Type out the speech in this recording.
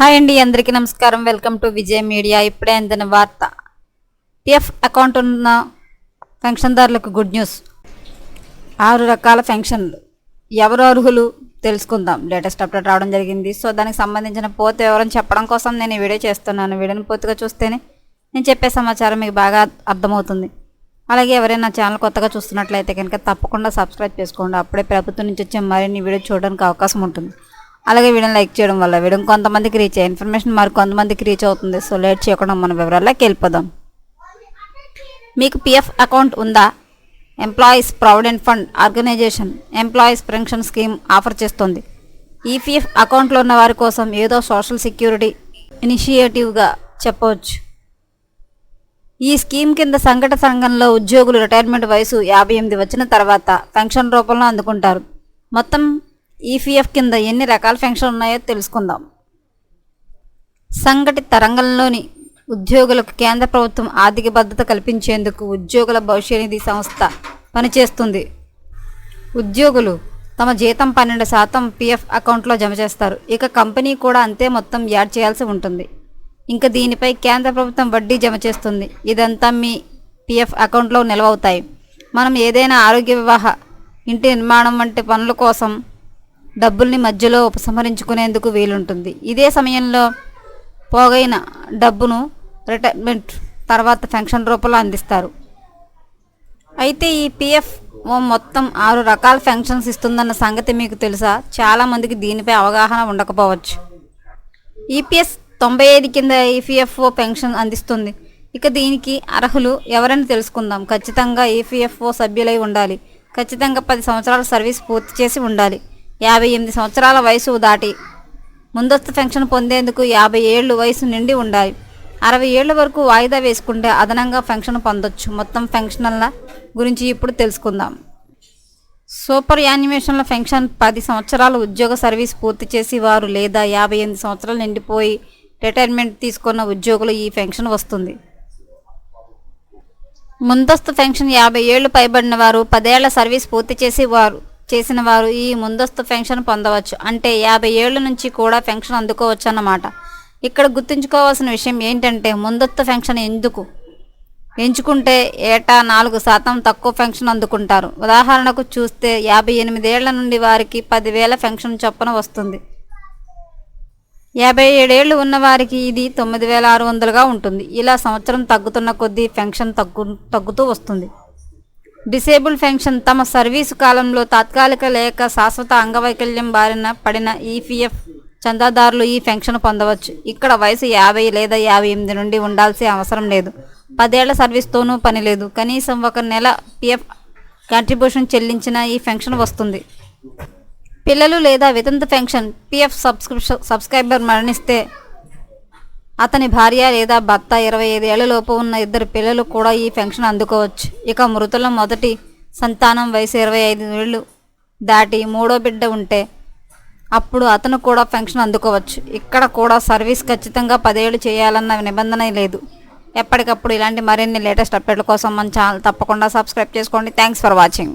Hi అండి అందరికీ నమస్కారం. Welcome to Vijay media. ఇప్పుడే అందిన వార్త. పిఎఫ్ అకౌంట్ ఉన్న పెన్షన్దారులకు గుడ్ న్యూస్. ఆరు రకాల పెన్షన్లు. ఎవరు అర్హులు తెలుసుకుందాం. లేటెస్ట్ అప్డేట్ రావడం జరిగింది. సో దానికి సంబంధించిన పూర్తి వివరం చెప్పడం కోసం నేను ఈ వీడియో చేస్తున్నాను. వీడియోని పూర్తిగా చూస్తేనే నేను చెప్పే సమాచారం మీకు బాగా అర్థమవుతుంది. అలాగే ఎవరైనా ఛానల్ కొత్తగా చూస్తున్నట్లయితే కనుక తప్పకుండా సబ్స్క్రైబ్ చేసుకోండి. అప్పుడే ప్రభుత్వం నుంచి వచ్చే మరిన్ని వీడియో చూడడానికి అవకాశం ఉంటుంది. అలాగే వీడియోని లైక్ చేయడం వల్ల వీడియో కొంతమందికి రీచ్ అయ్యే ఇన్ఫర్మేషన్ మరి కొంతమందికి రీచ్ అవుతుంది. సో లేట్ చేయకుండా మన వివరాల్లోకి వెళ్ళిపోదాం. మీకు పిఎఫ్ అకౌంట్ ఉందా? Employees provident fund organisation employees pension scheme offer చేస్తుంది. ఈపీఎఫ్ అకౌంట్లో ఉన్న వారి కోసం ఏదో సోషల్ సెక్యూరిటీ ఇనిషియేటివ్గా చెప్పవచ్చు. ఈ స్కీమ్ కింద సంఘట సంఘంలో ఉద్యోగులు రిటైర్మెంట్ వయసు యాభై ఎనిమిది వచ్చిన తర్వాత పెన్షన్ రూపంలో అందుకుంటారు. మొత్తం ఈపీఎఫ్ కింద ఎన్ని రకాల పెన్షన్ ఉన్నాయో తెలుసుకుందాం. సంఘటిత రంగంలోని ఉద్యోగులకు కేంద్ర ప్రభుత్వం ఆర్థిక భద్రత కల్పించేందుకు ఉద్యోగుల భవిష్య నిధి సంస్థ పనిచేస్తుంది. ఉద్యోగులు తమ జీతం పన్నెండు శాతం పిఎఫ్ అకౌంట్లో జమ చేస్తారు. ఇక కంపెనీ కూడా అంతే మొత్తం యాడ్ చేయాల్సి ఉంటుంది. ఇంకా దీనిపై కేంద్ర ప్రభుత్వం వడ్డీ జమ చేస్తుంది. ఇదంతా మీ పిఎఫ్ అకౌంట్లో నిల్వ అవుతాయి మనం ఏదైనా ఆరోగ్య వివాహ ఇంటి నిర్మాణం వంటి పనుల కోసం డబ్బుల్ని మధ్యలో ఉపసంహరించుకునేందుకు వీలుంటుంది. ఇదే సమయంలో పోగైన డబ్బును రిటైర్మెంట్ తర్వాత పెన్షన్ రూపంలో అందిస్తారు. అయితే ఈ పిఎఫ్ మొత్తం ఆరు రకాల పెన్షన్స్ ఇస్తుందన్న సంగతి మీకు తెలుసా? చాలామందికి దీనిపై అవగాహన ఉండకపోవచ్చు. ఈపీఎస్ తొంభై ఐదు కింద ఈపీఎఫ్ఓ పెన్షన్ అందిస్తుంది. ఇక దీనికి అర్హులు ఎవరని తెలుసుకుందాం. ఖచ్చితంగా ఈపీఎఫ్ఓ సభ్యులై ఉండాలి. ఖచ్చితంగా పది సంవత్సరాల సర్వీస్ పూర్తి చేసి ఉండాలి. యాభై ఎనిమిది సంవత్సరాల వయసు దాటి ముందస్తు పెన్షన్ పొందేందుకు యాభై ఏళ్ళు వయసు నిండి ఉండాలి అరవై ఏళ్ళ వరకు వాయిదా వేసుకుంటే అదనంగా పెన్షన్ పొందొచ్చు. మొత్తం పెన్షన్ల గురించి ఇప్పుడు తెలుసుకుందాం. సూపర్ యానిమేషన్ల పెన్షన్ పది సంవత్సరాలు ఉద్యోగ సర్వీస్ పూర్తి చేసి వారు లేదా యాభై ఎనిమిది సంవత్సరాలు నిండిపోయి రిటైర్మెంట్ తీసుకున్న ఉద్యోగులు ఈ పెన్షన్ వస్తుంది. ముందస్తు పెన్షన్ యాభై ఏళ్ళు పైబడిన వారు పదేళ్ళ సర్వీస్ పూర్తి చేసి వారు చేసిన వారు ఈ ముందస్తు పెన్షన్ పొందవచ్చు. అంటే యాభై ఏళ్ళ నుంచి కూడా పెన్షన్ అందుకోవచ్చు అన్నమాట ఇక్కడ గుర్తుంచుకోవాల్సిన విషయం ఏంటంటే ముందస్తు పెన్షన్ ఎందుకు? ఎంచుకుంటే ఏటా నాలుగు శాతం తక్కువ పెన్షన్ అందుకుంటారు. ఉదాహరణకు చూస్తే యాభై ఎనిమిదేళ్ళ నుండి వారికి పదివేల పెన్షన్ చొప్పున వస్తుంది. యాభై ఏడేళ్ళు ఉన్న వారికి ఇది తొమ్మిది వేల ఆరు వందలుగా ఉంటుంది. ఇలా సంవత్సరం తగ్గుతున్న కొద్దీ పెన్షన్ తగ్గు తగ్గుతూ వస్తుంది. డిసేబుల్ పెన్షన్ తమ సర్వీసు కాలంలో తాత్కాలిక లేక శాశ్వత అంగవైకల్యం బారిన పడిన ఈపీఎఫ్ చందాదారులు ఈ పెన్షన్ పొందవచ్చు. ఇక్కడ వయసు యాభై లేదా యాభై ఎనిమిది నుండి ఉండాల్సిన అవసరం లేదు. పదేళ్ళ సర్వీస్తోనూ పని లేదు. కనీసం ఒక నెల పిఎఫ్ కాంట్రిబ్యూషన్ చెల్లించిన ఈ పెన్షన్ వస్తుంది. పిల్లలు లేదా వితంత పెన్షన్ పిఎఫ్ సబ్స్క్రిప్షన్ సబ్స్క్రైబర్ మరణిస్తే అతని భార్య లేదా భర్త ఇరవై ఐదు ఏళ్ళలోపు ఉన్న ఇద్దరు పిల్లలు కూడా ఈ పెన్షన్ అందుకోవచ్చు. ఇక మృతుల మొదటి సంతానం వయసు ఇరవై ఐదు ఏళ్ళు దాటి మూడో బిడ్డ ఉంటే అప్పుడు అతను కూడా పెన్షన్ అందుకోవచ్చు. ఇక్కడ కూడా సర్వీస్ ఖచ్చితంగా పదేళ్ళు చేయాలన్న నిబంధన లేదు. ఎప్పటికప్పుడు ఇలాంటి మరిన్ని లేటెస్ట్ అప్డేట్ల కోసం మన ఛానల్ తప్పకుండా సబ్స్క్రైబ్ చేసుకోండి. Thanks for watching.